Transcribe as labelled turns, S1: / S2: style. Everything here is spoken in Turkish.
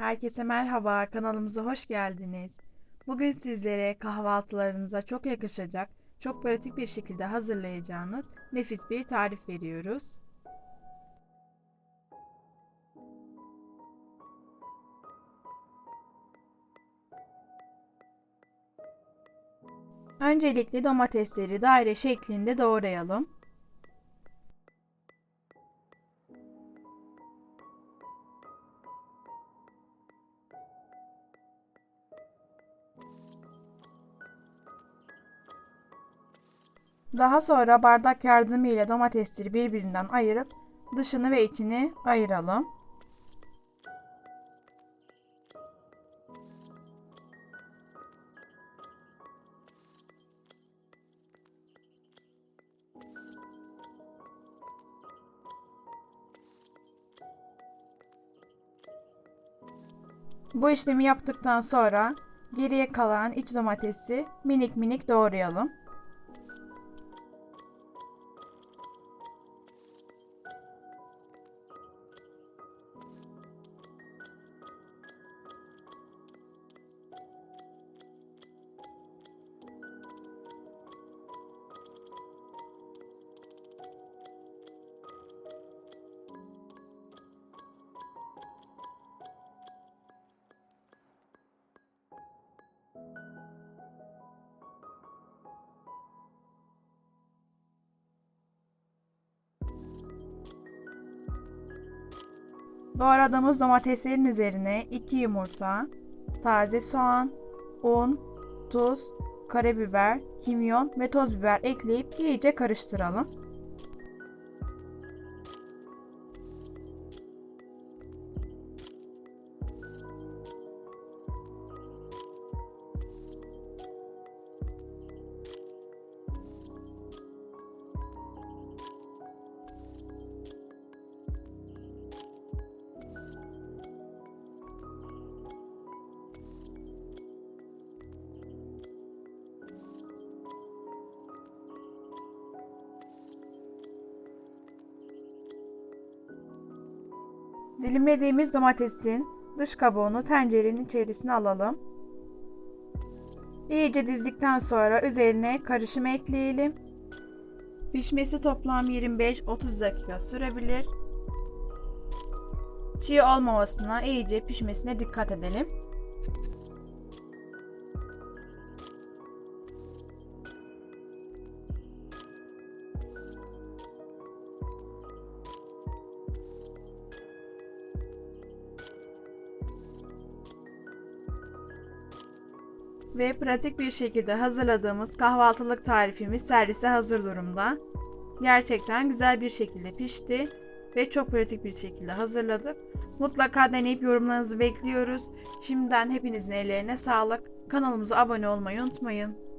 S1: Herkese merhaba, kanalımıza hoş geldiniz. Bugün sizlere kahvaltılarınıza çok yakışacak, çok pratik bir şekilde hazırlayacağınız nefis bir tarif veriyoruz. Öncelikle domatesleri daire şeklinde doğrayalım. Daha sonra bardak yardımıyla domatesleri birbirinden ayırıp dışını ve içini ayıralım. Bu işlemi yaptıktan sonra geriye kalan iç domatesi minik minik doğrayalım. Doğradığımız domateslerin üzerine 2 yumurta, taze soğan, un, tuz, karabiber, kimyon ve toz biber ekleyip iyice karıştıralım. Dilimlediğimiz domatesin dış kabuğunu tencerenin içerisine alalım. İyice dizdikten sonra üzerine karışımı ekleyelim. Pişmesi toplam 25-30 dakika sürebilir. Çiğ olmamasına, iyice pişmesine dikkat edelim. Ve pratik bir şekilde hazırladığımız kahvaltılık tarifimiz servise hazır durumda. Gerçekten güzel bir şekilde pişti ve çok pratik bir şekilde hazırladık. Mutlaka deneyip yorumlarınızı bekliyoruz. Şimdiden hepinizin ellerine sağlık. Kanalımıza abone olmayı unutmayın.